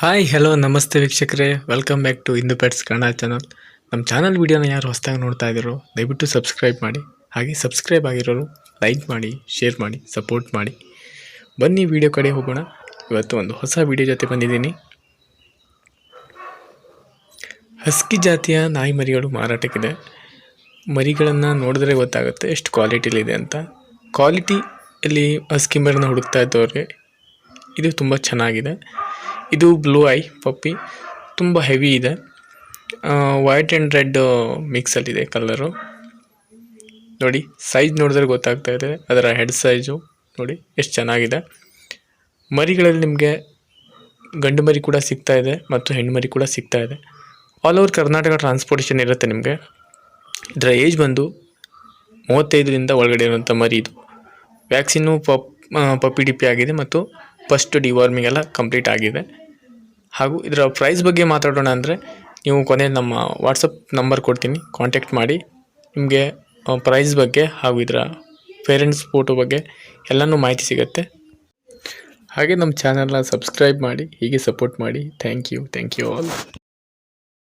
Hi hello ನಮಸ್ತೆ ವೀಕ್ಷಕರೇ. Welcome back to Indu pets Kannada channel ನಮ್ಮ ಚಾನಲ್ ವೀಡಿಯೋನ ಯಾರು ಹೊಸದಾಗಿ ನೋಡ್ತಾ ಇದ್ದೀರೋ, ದಯವಿಟ್ಟು ಸಬ್ಸ್ಕ್ರೈಬ್ ಮಾಡಿ. ಹಾಗೆ ಸಬ್ಸ್ಕ್ರೈಬ್ ಆಗಿರೋರು ಲೈಕ್ ಮಾಡಿ ಶೇರ್ ಮಾಡಿ ಸಪೋರ್ಟ್ ಮಾಡಿ. ಬನ್ನಿ ವಿಡಿಯೋ ಕಡೆ ಹೋಗೋಣ. ಇವತ್ತು ಒಂದು ಹೊಸ ವಿಡಿಯೋ ಜೊತೆ ಬಂದಿದ್ದೀನಿ. ಹಸ್ಕಿ ಜಾತಿಯ ನಾಯಿ ಮರಿಗಳು ಮಾರಾಟಕ್ಕಿದೆ. ಮರಿಗಳನ್ನು ನೋಡಿದ್ರೆ ಗೊತ್ತಾಗುತ್ತೆ ಎಷ್ಟು ಕ್ವಾಲಿಟಿಲಿದೆ ಅಂತ. ಕ್ವಾಲಿಟಿಯಲ್ಲಿ ಹಸ್ಕಿ ಮರಿನ ಹುಡುಕ್ತಾ ಇದ್ದವ್ರಿಗೆ ಇದು ತುಂಬ ಚೆನ್ನಾಗಿದೆ. ಇದು ಬ್ಲೂ ಐ ಪಪ್ಪಿ ತುಂಬ ಹೆವಿ ಇದೆ. ವೈಟ್ ಆ್ಯಂಡ್ ರೆಡ್ ಮಿಕ್ಸಲ್ಲಿದೆ ಕಲರು ನೋಡಿ ಸೈಜ್ ನೋಡಿದ್ರೆ ಗೊತ್ತಾಗ್ತಾ ಇದೆ. ಅದರ ಹೆಡ್ ಸೈಜು ನೋಡಿ, ಎಷ್ಟು ಚೆನ್ನಾಗಿದೆ. ಮರಿಗಳಲ್ಲಿ ನಿಮಗೆ ಗಂಡು ಮರಿ ಕೂಡ ಸಿಗ್ತಾ ಇದೆ ಮತ್ತು ಹೆಣ್ಣು ಮರಿ ಕೂಡ ಸಿಗ್ತಾ ಇದೆ. ಆಲ್ ಓವರ್ ಕರ್ನಾಟಕ ಟ್ರಾನ್ಸ್ಪೋರ್ಟೇಷನ್ ಇರುತ್ತೆ ನಿಮಗೆ. ಇದರ ಏಜ್ ಬಂದು ಮೂವತ್ತೈದರಿಂದ ಒಳಗಡೆ ಇರುವಂಥ ಮರಿ ಇದು. ವ್ಯಾಕ್ಸಿನ್ನು ಪಪ್ ಪಪ್ಪಿ ಡಿಪ್ಪಿ ಆಗಿದೆ ಮತ್ತು ಫಸ್ಟ್ ಡಿವಾರ್ಮಿಂಗ್ ಎಲ್ಲ ಕಂಪ್ಲೀಟ್ ಆಗಿದೆ. ಹಾಗೂ ಇದರ ಪ್ರೈಸ್ ಬಗ್ಗೆ ಮಾತಾಡೋಣ ಅಂದರೆ ನೀವು ಕೊನೆ ನಮ್ಮ ವಾಟ್ಸಪ್ ನಂಬರ್ ಕೊಡ್ತೀನಿ ಕಾಂಟ್ಯಾಕ್ಟ್ ಮಾಡಿ. ನಿಮಗೆ ಪ್ರೈಸ್ ಬಗ್ಗೆ ಹಾಗೂ ಇದರ ಪೇರೆಂಟ್ಸ್ ಫೋಟೋ ಬಗ್ಗೆ ಎಲ್ಲನೂ ಮಾಹಿತಿ ಸಿಗುತ್ತೆ. ಹಾಗೆ ನಮ್ಮ ಚಾನಲ್ನ ಸಬ್ಸ್ಕ್ರೈಬ್ ಮಾಡಿ, ಹೀಗೆ ಸಪೋರ್ಟ್ ಮಾಡಿ. Thank you thank you all